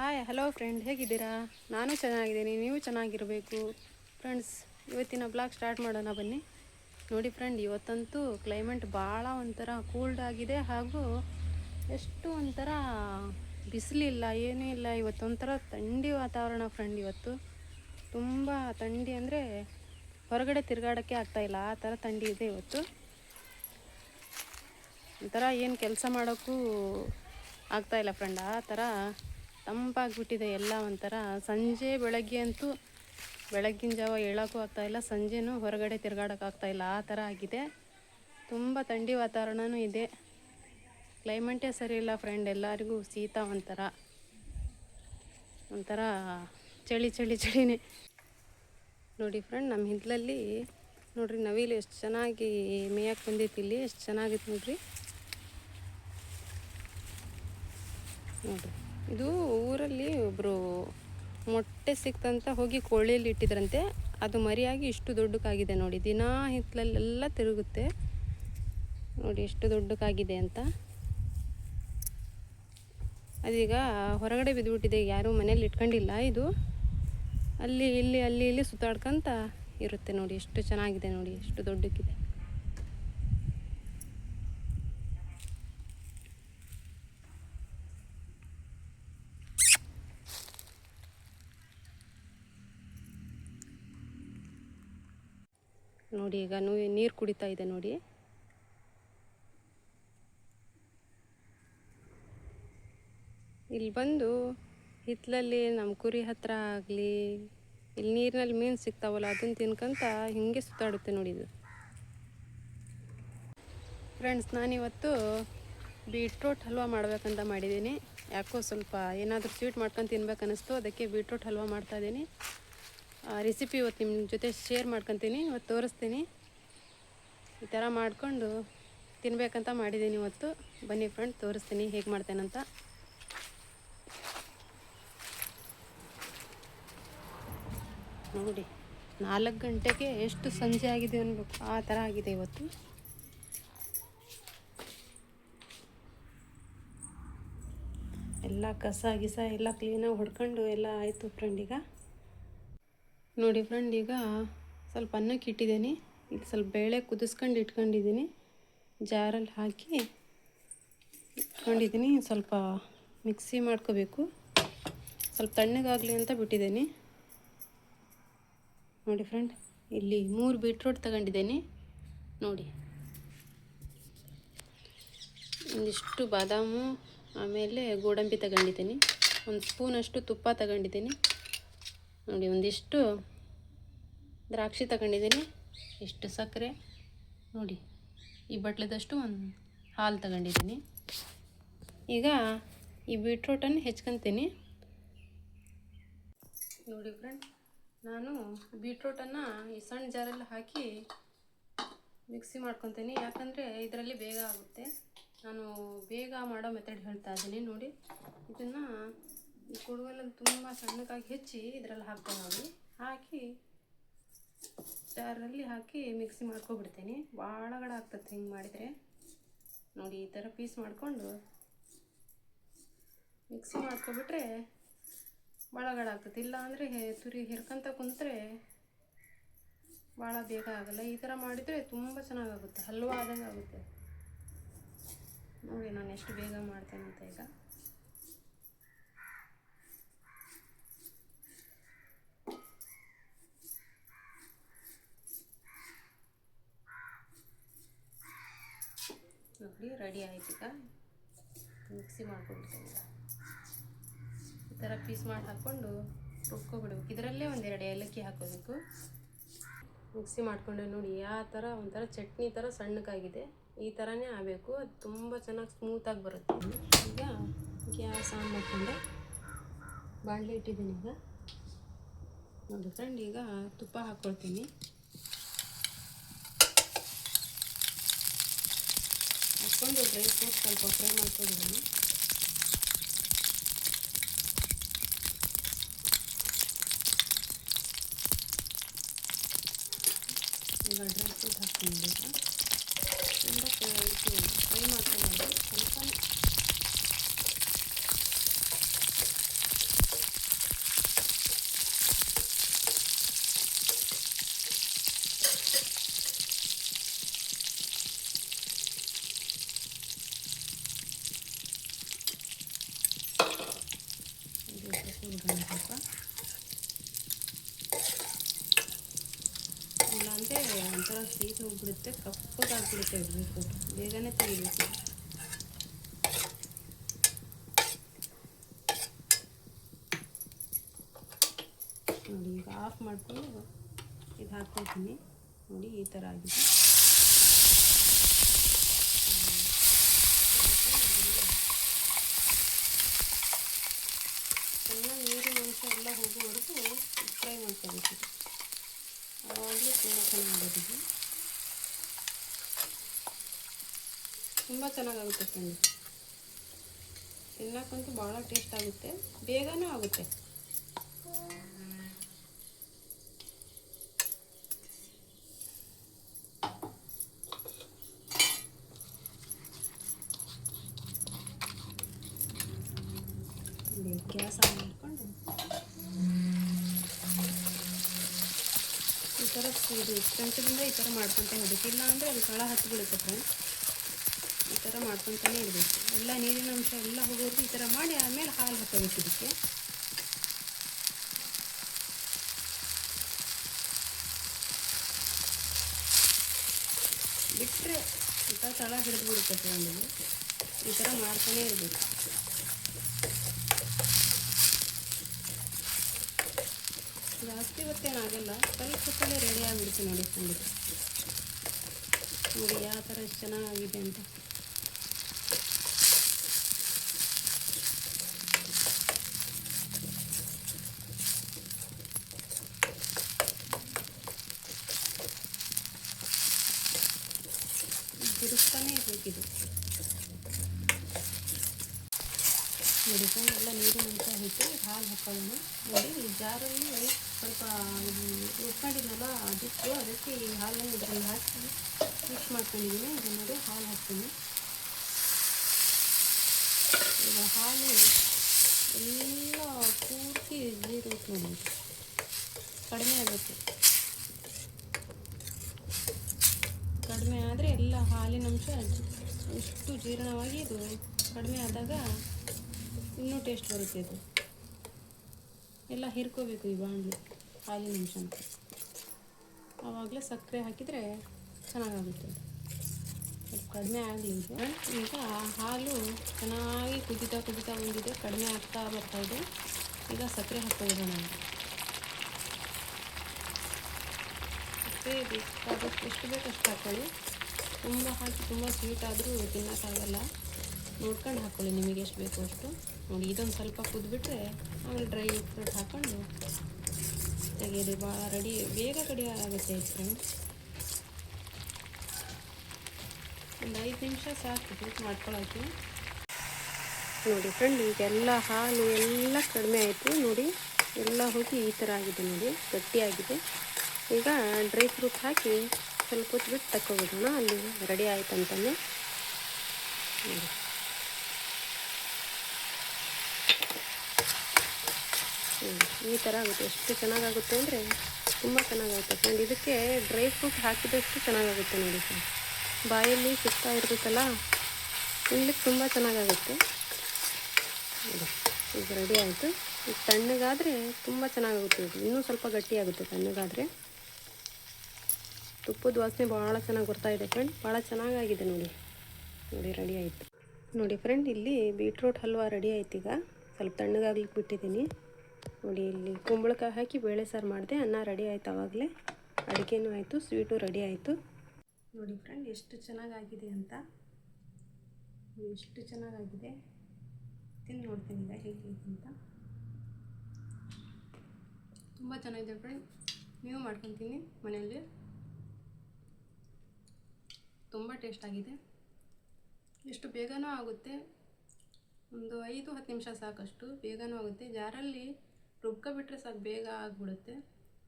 Hi hello friend ಹೇಗಿದ್ದೀರಾ? ನಾನು ಚೆನ್ನಾಗಿದ್ದೀನಿ. ನೀವು ಚೆನ್ನಾಗಿರಬೇಕು. ಫ್ರೆಂಡ್ಸ್ ಇವತ್ತಿನ ಬ್ಲಾಗ್ ಸ್ಟಾರ್ಟ್ ಮಾಡೋಣ ಬನ್ನಿ. ನೋಡಿ ಫ್ರೆಂಡ್ ಇವತ್ತಂತೂ ಕ್ಲೈಮೇಟ್ ಭಾಳ ಒಂಥರ ಕೂಲ್ಡ್ ಆಗಿದೆ ಹಾಗೂ ಎಷ್ಟು ಒಂಥರ ಬಿಸಿಲಿಲ್ಲ, ಏನೂ ಇಲ್ಲ. ಇವತ್ತೊಂಥರ ಥಂಡಿ ವಾತಾವರಣ ಫ್ರೆಂಡ್ ಇವತ್ತು. ತುಂಬ ಥಂಡಿ ಅಂದರೆ ಹೊರಗಡೆ ತಿರುಗಾಡೋಕ್ಕೆ ಆಗ್ತಾಯಿಲ್ಲ ಆ ಥರ ಥಂಡಿ ಇದೆ ಇವತ್ತು. ಒಂಥರ ಏನು ಕೆಲಸ ಮಾಡೋಕ್ಕೂ ಆಗ್ತಾಯಿಲ್ಲ ಫ್ರೆಂಡ್ ಆ ಥರ ತಂಪಾಗ್ಬಿಟ್ಟಿದೆ ಎಲ್ಲ ಒಂಥರ. ಸಂಜೆ ಬೆಳಗ್ಗೆ ಅಂತೂ ಬೆಳಗ್ಗಿನ ಜಾವ ಹೇಳೋಕ್ಕೂ ಆಗ್ತಾಯಿಲ್ಲ ಸಂಜೆನೂ ಹೊರಗಡೆ ತಿರುಗಾಡೋಕ್ಕಾಗ್ತಾಯಿಲ್ಲ ಆ ಥರ ಆಗಿದೆ. ತುಂಬ ಥಂಡಿ ವಾತಾವರಣನೂ ಇದೆ. ಕ್ಲೈಮೇಟೇ ಸರಿ ಇಲ್ಲ ಫ್ರೆಂಡ್ ಎಲ್ಲರಿಗೂ ಶೀತ ಒಂಥರ. ಒಂಥರ ಚಳಿ ಚಳಿ, ಚಳಿನೇ. ನೋಡಿ ಫ್ರೆಂಡ್ ನಮ್ಮ ಹಿಂದ್ಲಲ್ಲಿ ನೋಡ್ರಿ, ನವಿಲು ಎಷ್ಟು ಚೆನ್ನಾಗಿ ಮೇಯಕ್ಕೆ ಬಂದಿತ್ತು ಇಲ್ಲಿ. ಎಷ್ಟು ಚೆನ್ನಾಗಿತ್ತು ನೋಡ್ರಿ. ನೋಡ್ರಿ. ಇದು ಊರಲ್ಲಿ ಒಬ್ಬರು ಮೊಟ್ಟೆ ಸಿಕ್ತಂತ ಹೋಗಿ ಕೋಳಿಯಲ್ಲಿ ಇಟ್ಟಿದ್ರಂತೆ. ಅದು ಮರಿಯಾಗಿ ಇಷ್ಟು ದೊಡ್ಡಕ್ಕಾಗಿದೆ ನೋಡಿ. ದಿನ ಹಿತ್ತಲಲ್ಲೆಲ್ಲ ತಿರುಗುತ್ತೆ. ನೋಡಿ ಎಷ್ಟು ದೊಡ್ಡಕ್ಕಾಗಿದೆ ಅಂತ. ಅದೀಗ ಹೊರಗಡೆ ಬಿದ್ದುಬಿಟ್ಟಿದೆ. ಯಾರೂ ಮನೇಲಿ ಇಟ್ಕೊಂಡಿಲ್ಲ ಇದು. ಅಲ್ಲಿ, ಇಲ್ಲಿ ಅಲ್ಲಿ, ಇಲ್ಲಿ ಸುತ್ತಾಡ್ಕೊಂತ ಇರುತ್ತೆ ನೋಡಿ. ಎಷ್ಟು ಚೆನ್ನಾಗಿದೆ ನೋಡಿ. ಎಷ್ಟು ದೊಡ್ಡಕ್ಕಿದೆ. ನೋಡಿ, ಈಗ ನೀರು ಕುಡಿತಾ ಇದೆ ನೋಡಿ. ಇಲ್ಲಿ ಬಂದು ಹಿತ್ತಲಲ್ಲಿ ನಮ್ಮ ಕುರಿ ಹತ್ರ ಆಗಲಿ ಇಲ್ಲಿ ನೀರಿನಲ್ಲಿ ಮೀನು ಸಿಗ್ತಾವಲ್ಲ ಅದನ್ನು ತಿನ್ಕೊಂತ ಹಿಂಗೆ ಸುತ್ತಾಡುತ್ತೆ ನೋಡಿ ಇದು. ಫ್ರೆಂಡ್ಸ್ ನಾನಿವತ್ತು ಬೀಟ್ರೋಟ್ ಹಲ್ವಾ ಮಾಡ್ಬೇಕಂತ ಮಾಡಿದ್ದೀನಿ. ಯಾಕೋ ಸ್ವಲ್ಪ ಏನಾದರೂ ಸ್ವೀಟ್ ಮಾಡ್ಕೊಂಡು ತಿನ್ಬೇಕು ಅನ್ನಿಸ್ತು ಅದಕ್ಕೆ ಬೀಟ್ರೂಟ್ ಹಲ್ವಾ ಮಾಡ್ತಾಯಿದ್ದೀನಿ ರೆಸಿಪಿ ಇವತ್ತು ನಿಮ್ಮ ಜೊತೆ ಶೇರ್ ಮಾಡ್ಕೊತೀನಿ, ಇವತ್ತು ತೋರಿಸ್ತೀನಿ. ಈ ಥರ ಮಾಡಿಕೊಂಡು ತಿನ್ನಬೇಕಂತ ಮಾಡಿದ್ದೀನಿ ಇವತ್ತು. ಬನ್ನಿ ಫ್ರೆಂಡ್ ತೋರಿಸ್ತೀನಿ ಹೇಗೆ ಮಾಡ್ತೇನಂತ. ನೋಡಿ, ನಾಲ್ಕು ಗಂಟೆಗೆ ಎಷ್ಟು ಸಂಜೆ ಆಗಿದೆ ಅನ್ಬೇಕು? ಆ ಥರ ಆಗಿದೆ ಇವತ್ತು. ಎಲ್ಲ ಕಸ ಗಿಸ ಎಲ್ಲ ಕ್ಲೀನಾಗಿ ಹೊಡ್ಕೊಂಡು ಎಲ್ಲ ಆಯಿತು ಫ್ರೆಂಡ್ ಈಗ. ನೋಡಿ ಫ್ರೆಂಡ್ ಈಗ ಸ್ವಲ್ಪ ಅನ್ನಕ್ಕೆ ಇಟ್ಟಿದ್ದೀನಿ. ಈಗ ಸ್ವಲ್ಪ ಬೇಳೆ ಕುದಿಸ್ಕೊಂಡು ಇಟ್ಕೊಂಡಿದ್ದೀನಿ. ಜಾರಲ್ಲಿ ಹಾಕಿ ಇಟ್ಕೊಂಡಿದ್ದೀನಿ. ಸ್ವಲ್ಪ ಮಿಕ್ಸಿ ಮಾಡ್ಕೋಬೇಕು. ಸ್ವಲ್ಪ ತಣ್ಣಗಾಗಲಿ ಅಂತ ಬಿಟ್ಟಿದ್ದೀನಿ. ನೋಡಿ ಫ್ರೆಂಡ್ ಇಲ್ಲಿ ಮೂರು ಬೀಟ್ರೋಟ್ ತಗೊಂಡಿದ್ದೀನಿ. ನೋಡಿ. ಒಂದಿಷ್ಟು ಬಾದಾಮು, ಆಮೇಲೆ ಗೋಡಂಬಿ ತಗೊಂಡಿದ್ದೀನಿ. ಒಂದು ಸ್ಪೂನಷ್ಟು ತುಪ್ಪ ತಗೊಂಡಿದ್ದೀನಿ. ನೋಡಿ, ಒಂದಿಷ್ಟು ದ್ರಾಕ್ಷಿ ತಗೊಂಡಿದ್ದೀನಿ. ಇಷ್ಟು ಸಕ್ಕರೆ. ನೋಡಿ, ಈ ಬಟ್ಲದಷ್ಟು ಒಂದು ಹಾಲು ತಗೊಂಡಿದ್ದೀನಿ. ಈಗ ಈ ಬೀಟ್ರೋಟನ್ನು ಹೆಚ್ಕೊತೀನಿ. ನೋಡಿ ಫ್ರೆಂಡ್ ನಾನು ಬೀಟ್ರೋಟನ್ನು ಈ ಸಣ್ಣ ಜಾರಲ್ಲಿ ಹಾಕಿ ಮಿಕ್ಸಿ ಮಾಡ್ಕೊತೀನಿ. ಯಾಕಂದರೆ ಇದರಲ್ಲಿ ಬೇಗ ಆಗುತ್ತೆ. ನಾನು ಬೇಗ ಮಾಡೋ ಮೆಥಡ್ ಹೇಳ್ತಾ ಇದ್ದೀನಿ. ನೋಡಿ, ಇದನ್ನು ಈ ಕುಡುಗಲಲ್ಲಿ ತುಂಬ ಸಣ್ಣಕ್ಕಾಗಿ ಹೆಚ್ಚಿ ಇದರಲ್ಲಿ ಹಾಕ್ತೇವೆ ನೋಡಿ. ಹಾಕಿ ಜಾರಲ್ಲಿ ಹಾಕಿ ಮಿಕ್ಸಿ ಮಾಡ್ಕೊಬಿಡ್ತೀನಿ. ಭಾಳ ಗಡ ಆಗ್ತದೆ ಹಿಂಗೆ ಮಾಡಿದರೆ. ನೋಡಿ ಈ ಥರ ಪೀಸ್ ಮಾಡಿಕೊಂಡು ಮಿಕ್ಸಿ ಮಾಡ್ಕೊಬಿಟ್ರೆ ಭಾಳ ಗಡ ಆಗ್ತದೆ. ಇಲ್ಲ ಅಂದರೆ ತುರಿ ಹಿರ್ಕೊಂತ ಕುಂತ್ರೆ ಭಾಳ ಬೇಗ ಆಗಲ್ಲ. ಈ ಥರ ಮಾಡಿದರೆ ತುಂಬ ಚೆನ್ನಾಗಾಗುತ್ತೆ. ಹಲ್ವಾ ಆದಂಗೆ ಆಗುತ್ತೆ. ನೋಡಿ ನಾನು ಎಷ್ಟು ಬೇಗ ಮಾಡ್ತೇನೆ ಅಂತ ಈಗ. ನೋಡಿ ರೆಡಿ ಆಯ್ತು ಈಗ. ಮಿಕ್ಸಿ ಮಾಡ್ಕೊಂಡಿದ್ದೀನಿ ಈ ಥರ ಪೀಸ್ ಮಾಡಿ ಹಾಕ್ಕೊಂಡು ರುಬ್ಕೊಬಿಡ್ಬೇಕು. ಇದರಲ್ಲೇ ಒಂದೆರಡು ಏಲಕ್ಕಿ ಹಾಕೋಬೇಕು. ಮಿಕ್ಸಿ ಮಾಡಿಕೊಂಡೆ ನೋಡಿ ಯಾವ ಥರ ಒಂಥರ ಚಟ್ನಿ ಥರ ಸಣ್ಣಕ್ಕಾಗಿದೆ. ಈ ಥರನೇ ಆಗಬೇಕು. ಅದು ತುಂಬ ಚೆನ್ನಾಗಿ ಸ್ಮೂತಾಗಿ ಬರುತ್ತೆ. ಈಗ ಗ್ಯಾಸ್ ಆನ್ ಮಾಡಿಕೊಂಡೆ ಬಾಣಲೆ ಇಟ್ಟಿದ್ದೀನಿ ಈಗ. ನೋಡಿ ಫ್ರೆಂಡ್ ಈಗ ತುಪ್ಪ ಹಾಕ್ಕೊಳ್ತೀನಿ ಹಾಕ್ಕೊಂಡು ಡ್ರೈ ಫ್ರೂಟ್ಸ್ ಸ್ವಲ್ಪ ಫ್ರೈ ಮಾಡ್ಕೊಂಡಿದ್ದೀನಿ ಈಗ ಡ್ರೈ ಫ್ರೂಟ್ ಹಾಕ್ತೀನಿ ತುಂಬ ಫ್ರೈ ಮಾಡ್ಕೊಂಡು ಸ್ವಲ್ಪ ಬಿಡೋಣ ಸ್ವಲ್ಪ ಇಲ್ಲಾಂದರೆ ಒಂಥರ ಸ್ವೀಟ್ ಹೋಗ್ಬಿಡುತ್ತೆ ಕಪ್ಪಗಾಗ್ಬಿಡುತ್ತೆ ಬೀಟ್ರೂಟ್ ಬೇಗನೆ ತೆಗಿಬೇಕು. ನೋಡಿ, ಈಗ ಆಫ್ ಮಾಡಿಕೊಂಡು ಇದು ಹಾಕ್ತಾಯಿದ್ದೀನಿ ನೋಡಿ, ಈ ಥರ ಆಗಿದೆ. ಚೆನ್ನಾಗಿ ನೀರಿನ ಅಂಶ ಎಲ್ಲ ಹೋಗುವವರೆಗೂ ಫ್ರೈ ಮಾಡ್ಕೋಬೇಕು. ಆವಾಗಲೇ ತುಂಬ ಚೆನ್ನಾಗಾಗೋದಿದೆ ತುಂಬ ಚೆನ್ನಾಗಾಗುತ್ತೆ ಫ್ರೆಂಡ್ ತಿನ್ನಕ್ಕಂತೂ ಭಾಳ ಟೇಸ್ಟ್ ಆಗುತ್ತೆ. ಬೇಗನೂ ಆಗುತ್ತೆ ಗ್ಯಾಸ್ ಆನ್ ಮಾಡಿಕೊಂಡು ಈ ಥರ ಇದು ಈ ಥರ ಮಾಡ್ಕೊತ ಇರಬೇಕು. ಇಲ್ಲ ಅಂದರೆ ಅದು ಕಳ ಹತ್ತು ಬೀಳುತ್ತೆ ಫ್ರೆಂಡ್ಸ್ ಈ ಥರ ಮಾಡ್ಕೊತಾನೆ ಇರಬೇಕು. ಎಲ್ಲ ನೀರಿನ ಅಂಶ ಎಲ್ಲ ಹೋಗೋದು ಈ ಥರ ಮಾಡಿ ಆಮೇಲೆ ಹಾಲು ಹಾಕೋಬೇಕು ಇದಕ್ಕೆ. ಬಿಟ್ಟರೆ ಈ ಥರ ತಳ ಹಿಡಿದು ಬಿಡುತ್ತೆ ಫ್ರೆಂಡಿಗೆ ಈ ಥರ ಮಾಡ್ತಾನೆ ಇರಬೇಕು. ಜಾಸ್ತಿ ಹೊತ್ತೇನಾಗಲ್ಲ ಸ್ವಲ್ಪ ಹೊತ್ತಲ್ಲೇ ರೆಡಿ ಆಗಿಬಿಡುತ್ತೆ ನೋಡಿ ಖಂಡಿತ ನೋಡಿ ಯಾವ ಥರ ಚೆನ್ನಾಗಿದೆ ಅಂತ. ಫ್ರೆಂಡ್ ಎಲ್ಲ ನೀರು ಅಂತ ಹೋಯ್ತು ಹಾಲು ಹಾಕೋಣ ನೋಡಿ, ಈ ಜಾರಲ್ಲಿ ಸ್ವಲ್ಪ ರುಬ್ಕೊಂಡಿದ್ನಲ್ಲ ಅದಕ್ಕೆ ಅದಕ್ಕೆ ಈ ಹಾಲನ್ನು ಇದರಲ್ಲಿ ಹಾಕಿ ಮಿಕ್ಸ್ ಮಾಡ್ಕೊಂಡಿದ್ದೀನಿ. ಇದು ನೋಡಿ, ಹಾಲು ಹಾಕ್ತೀನಿ. ಈಗ ಹಾಲು ಎಲ್ಲ ಪೂರ್ತಿ ನೀರು ನೋಡಿ ಕಡಿಮೆ ಆಗುತ್ತೆ ಕಡಿಮೆ ಆದರೆ ಎಲ್ಲ ಹಾಲಿನ ಅಂಶ ಎಷ್ಟು ಜೀರ್ಣವಾಗಿ ಇದು ಕಡಿಮೆ ಆದಾಗ ಇನ್ನೂ ಟೇಸ್ಟ್ ಬರುತ್ತೆ ಇದು. ಎಲ್ಲ ಹಿರ್ಕೋಬೇಕು ಈ ಬಾಣಲಿ, ಹಾಲಿನ ಅಂತ. ಆವಾಗಲೇ ಸಕ್ಕರೆ ಹಾಕಿದರೆ ಚೆನ್ನಾಗಾಗುತ್ತೆ. ಅದು. ಸ್ವಲ್ಪ ಕಡಿಮೆ ಆಗಲಿ ಈಗ ಹಾಲು ಚೆನ್ನಾಗಿ ಕುದಿತಾ ಕುದಿತಾ ಬಂದಿದೆ, ಕಡಿಮೆ ಆಗ್ತಾ ಬರ್ತಾ ಇದೆ. ಈಗ ಸಕ್ಕರೆ ಹಾಕ್ಕೊಂಡಿರೋಣ ಸಕ್ಕರೆ ಬೇಕಾದಷ್ಟು ಎಷ್ಟು ಬೇಕು ಅಷ್ಟು ಹಾಕ್ಕೊಳ್ಳಿ ತುಂಬ ಹಾಕಿ ತುಂಬ ಸ್ವೀಟ್ ಆದರೂ ತಿನ್ನೋಕ್ಕಾಗಲ್ಲ. ನೋಡ್ಕೊಂಡು ಹಾಕ್ಕೊಳ್ಳಿ ನಿಮಗೆ ಎಷ್ಟು ಬೇಕು ಅಷ್ಟು. ನೋಡಿ, ಇದೊಂದು ಸ್ವಲ್ಪ ಕುದ್ಬಿಟ್ರೆ ಆಮೇಲೆ ಡ್ರೈ ಫ್ರೂಟ್ ಹಾಕ್ಕೊಂಡು ತೆಗೀರಿ ಭಾಳ ರೆಡಿ ಬೇಗ ಕಡಿ ಆಗುತ್ತೆ ಫ್ರೆಂಡ್ಸ್ ಒಂದು ಐದು ನಿಮಿಷ ಸಾಕು ಫ್ರೂಟ್ ಮಾಡ್ಕೊಳ್ಳೋಕೆ ನೋಡಿ ಫ್ರೆಂಡ್ ಈಗೆಲ್ಲ ಹಾಲು ಎಲ್ಲ ಕಡಿಮೆ ಆಯಿತು. ನೋಡಿ, ಎಲ್ಲ ಹೋಗಿ ಈ ಥರ ಆಗಿದೆ ನೋಡಿ ಗಟ್ಟಿಯಾಗಿದೆ ಈಗ ಡ್ರೈ ಫ್ರೂಟ್ ಹಾಕಿ ಸ್ವಲ್ಪ ಹೊತ್ತು ಬಿಟ್ಟು ಅಲ್ಲಿ ರೆಡಿ ಆಯಿತು ಅಂತಂದು ನೋಡಿ. ಈ ಥರ ಆಗುತ್ತೆ. ಎಷ್ಟು ಚೆನ್ನಾಗಾಗುತ್ತೆ ಅಂದರೆ ತುಂಬ ಚೆನ್ನಾಗಾಗುತ್ತೆ ಫ್ರೆಂಡ್. ಇದಕ್ಕೆ ಡ್ರೈ ಫ್ರೂಟ್ ಹಾಕಿದಷ್ಟು ಚೆನ್ನಾಗಾಗುತ್ತೆ ನೋಡಿ ಫ್ರೆಂಡ್. ಬಾಯಲ್ಲಿ ಸುತ್ತಾ ಇರ್ತೈತಲ್ಲ, ತಿನ್ಲಿಕ್ಕೆ ತುಂಬ ಚೆನ್ನಾಗಾಗುತ್ತೆ. ಈಗ ರೆಡಿ ಆಯಿತು. ಈಗ ತಣ್ಣಗಾದರೆ ತುಂಬ ಚೆನ್ನಾಗಾಗುತ್ತೆ ಇದು. ಇನ್ನೂ ಸ್ವಲ್ಪ ಗಟ್ಟಿಯಾಗುತ್ತೆ ತಣ್ಣಗಾದರೆ. ತುಪ್ಪದ ವಾಸನೆ ಭಾಳ ಚೆನ್ನಾಗಿ ಬರ್ತಾ ಇದೆ ಫ್ರೆಂಡ್. ಭಾಳ ಚೆನ್ನಾಗಾಗಿದೆ ನೋಡಿ. ನೋಡಿ ರೆಡಿ ಆಯಿತು. ನೋಡಿ ಫ್ರೆಂಡ್, ಇಲ್ಲಿ ಬೀಟ್ರೂಟ್ ಹಲ್ವಾ ರೆಡಿ ಆಯ್ತು ಈಗ. ಸ್ವಲ್ಪ ತಣ್ಣಗಾಗ್ಲಿಕ್ಕೆ ಬಿಟ್ಟಿದ್ದೀನಿ. ನೋಡಿ ಇಲ್ಲಿ ಕುಂಬಳಕಾಯಿ ಹಾಕಿ ಬೇಳೆ ಸಾರು ಮಾಡಿದೆ. ಅನ್ನ ರೆಡಿ ಆಯ್ತು ಆವಾಗಲೇ ಅಡುಗೆನೂ ಆಯಿತು ಸ್ವೀಟು ರೆಡಿ ಆಯಿತು. ನೋಡಿ ಫ್ರೆಂಡ್ ಎಷ್ಟು ಚೆನ್ನಾಗಾಗಿದೆ ಅಂತ. ಎಷ್ಟು ಚೆನ್ನಾಗಾಗಿದೆ. ತಿಂದು ನೋಡ್ತೀನಿ ಈಗ ಹೇಗೆ ಅಂತ. ತುಂಬ ಚೆನ್ನಾಗಿದೆ ಫ್ರೆಂಡ್ ನೀವು ಮಾಡ್ಕೊತೀನಿ ಮನೆಯಲ್ಲಿ. ತುಂಬ ಟೇಸ್ಟ್ ಆಗಿದೆ. ಎಷ್ಟು ಬೇಗನೂ ಆಗುತ್ತೆ. ಒಂದು ಐದು ಹತ್ತು ನಿಮಿಷ ಸಾಕಷ್ಟು ಬೇಗನೂ ಆಗುತ್ತೆ. ಜಾರಲ್ಲಿ ರುಬ್ಕೊಬಿಟ್ರೆ ಸಾಕು, ಬೇಗ ಆಗಿಬಿಡುತ್ತೆ.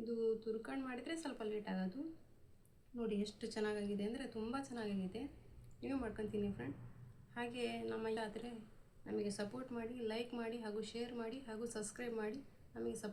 ಇದು ತುರ್ಕೊಂಡು ಮಾಡಿದರೆ ಸ್ವಲ್ಪ ಲೇಟ್ ಆಗೋದು. ನೋಡಿ ಎಷ್ಟು ಚೆನ್ನಾಗಾಗಿದೆ ಅಂದರೆ ತುಂಬ ಚೆನ್ನಾಗಾಗಿದೆ. ನೀವು ಮಾಡ್ಕೊತೀನಿ ಫ್ರೆಂಡ್ ಹಾಗೆ ನಮ್ಮ ಆದರೆ ನಮಗೆ ಸಪೋರ್ಟ್ ಮಾಡಿ ಲೈಕ್ ಮಾಡಿ ಹಾಗೂ ಶೇರ್ ಮಾಡಿ ಹಾಗೂ ಸಬ್ಸ್ಕ್ರೈಬ್ ಮಾಡಿ. ನಮಗೆ ಸಪ್